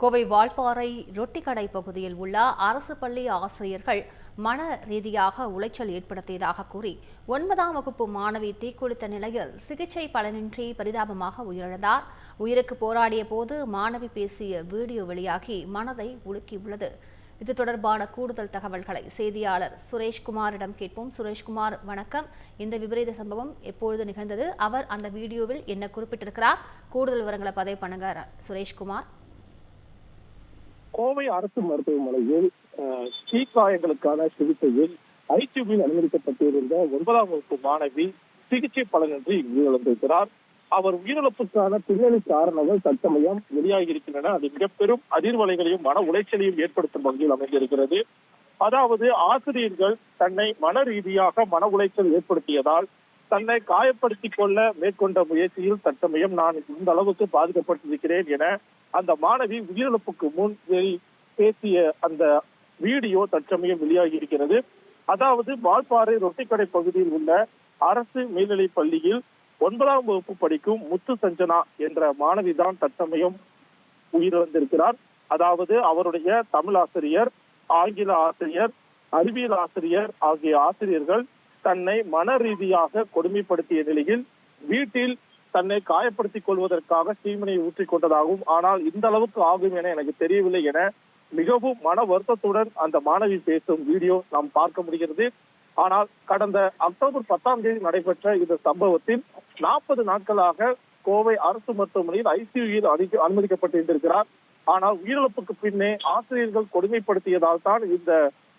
கோவை வால்பாறை ரொட்டிக்கடை பகுதியில் உள்ள அரசு பள்ளி ஆசிரியர்கள் மன ரீதியாக உளைச்சல் ஏற்படுத்தியதாக கூறி ஒன்பதாம் வகுப்பு மாணவி தீக்குளித்த நிலையில் சிகிச்சை பலனின்றி பரிதாபமாக உயிரிழந்தார். உயிருக்கு போராடிய போது மாணவி பேசிய வீடியோ வெளியாகி மனதை உலுக்கியுள்ளது. இது தொடர்பான கூடுதல் தகவல்களை செய்தியாளர் சுரேஷ்குமாரிடம் கேட்போம். சுரேஷ்குமார் வணக்கம். இந்த விபரீத சம்பவம் எப்பொழுது நிகழ்ந்தது? அவர் அந்த வீடியோவில் என்ன குறிப்பிட்டிருக்கிறார்? கூடுதல் விவரங்களை பதிவு பண்ணுங்க. சுரேஷ்குமார். கோவை அரசு மருத்துவமனையில் அஹ், தீக்காயங்களுக்கான சிகிச்சையில் ஐசியூவில் அனுமதிக்கப்பட்டிருந்த ஒன்பதாம் வகுப்பு மாணவி சிகிச்சை பலனின்றி உயிரிழந்திருக்கிறார். அவர் உயிரிழப்புக்கான பின்னணி காரணங்கள் தற்சமயம் வெளியாகி இருக்கின்றன அது மிக பெரும் அதிர்வலைகளையும் மன உளைச்சலையும் ஏற்படுத்தும் வகையில் அமைந்திருக்கிறது. அதாவது ஆசிரியர்கள் தன்னை மன ரீதியாக மன உளைச்சல் ஏற்படுத்தியதால் தன்னை காயப்படுத்திக் கொள்ள மேற்கொண்ட முயற்சியில் தற்சமயம் நான் இந்த அளவுக்கு பாதிக்கப்பட்டிருக்கிறேன் என அந்த மாணவி உயிரிழப்புக்கு முன் பேசிய அந்த வீடியோ தற்சமயம் வெளியாகி இருக்கிறது. அதாவது வால்பாறை ரொட்டிக்கடை பகுதியில் உள்ள அரசு மேல்நிலைப் பள்ளியில் ஒன்பதாம் வகுப்பு படிக்கும் முத்து சஞ்சனா என்ற மாணவி தான் தற்சமயம் உயிரிழந்திருக்கிறார். அதாவது அவருடைய தமிழ் ஆசிரியர் ஆங்கில ஆசிரியர் அறிவியல் ஆசிரியர் ஆகிய ஆசிரியர்கள் தன்னை மன ரீதியாக கொடுமைப்படுத்திய நிலையில் வீட்டில் தன்னை காயப்படுத்திக் கொள்வதற்காக சீமனை ஊற்றிக் கொண்டதாகவும் ஆனால் இந்த அளவுக்கு ஆகும் என எனக்கு தெரியவில்லை என மிகவும் மன வருத்தத்துடன் அந்த மாணவி பேசும் வீடியோ நாம் பார்க்க முடிகிறது. ஆனால் கடந்த அக்டோபர் பத்தாம் தேதி நடைபெற்ற இந்த சம்பவத்தில் நாற்பது நாட்களாக கோவை அரசு மருத்துவமனையில் ஐசியூவில் அனுமதிக்கப்பட்டிருந்திருக்கிறார் ஆனால் உயிரிழப்புக்கு பின்னே ஆசிரியர்கள் கொடுமைப்படுத்தியதால் தான் இந்த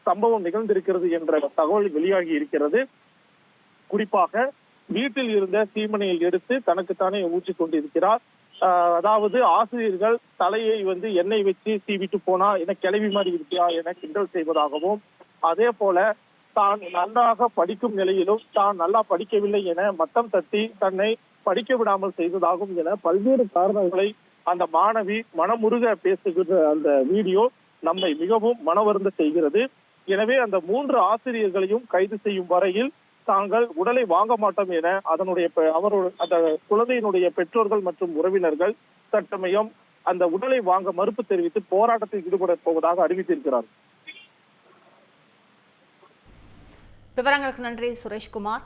சம்பவம் நிகழ்ந்திருக்கிறது என்ற தகவல் வெளியாகி இருக்கிறது. குறிப்பாக வீட்டில் இருந்த சீமனையை எடுத்து தனக்குத்தானே ஊற்றிக் கொண்டிருக்கிறார். அதாவது ஆசிரியர்கள் தலையை வந்து எண்ணெய் வச்சு சீவிட்டு போனா என கிளவி மாதிரி இருக்கியா என கிண்டல் செய்வதாகவும் அதே போல தான் நன்றாக படிக்கும் நிலையிலும் தான் நல்லா படிக்கவில்லை என மட்டம் தட்டி தன்னை படிக்க விடாமல் செய்ததாகும் என பல்வேறு காரணங்களை அந்த மாணவி மனமுருக பேசுகிற அந்த வீடியோ நம்மை மிகவும் மனவருந்த செய்கிறது. எனவே அந்த மூன்று ஆசிரியர்களையும் கைது செய்யும் வரையில் தாங்கள் உடலை வாங்க மாட்டோம் என அதனுடைய அவருடைய அந்த குழந்தையினுடைய பெற்றோர்கள் மற்றும் உறவினர்கள் தற்சமயம் அந்த உடலை வாங்க மறுப்பு தெரிவித்து போராட்டத்தில் ஈடுபட போவதாக அறிவித்திருக்கிறார் விவரங்களுக்கு நன்றி சுரேஷ்குமார்.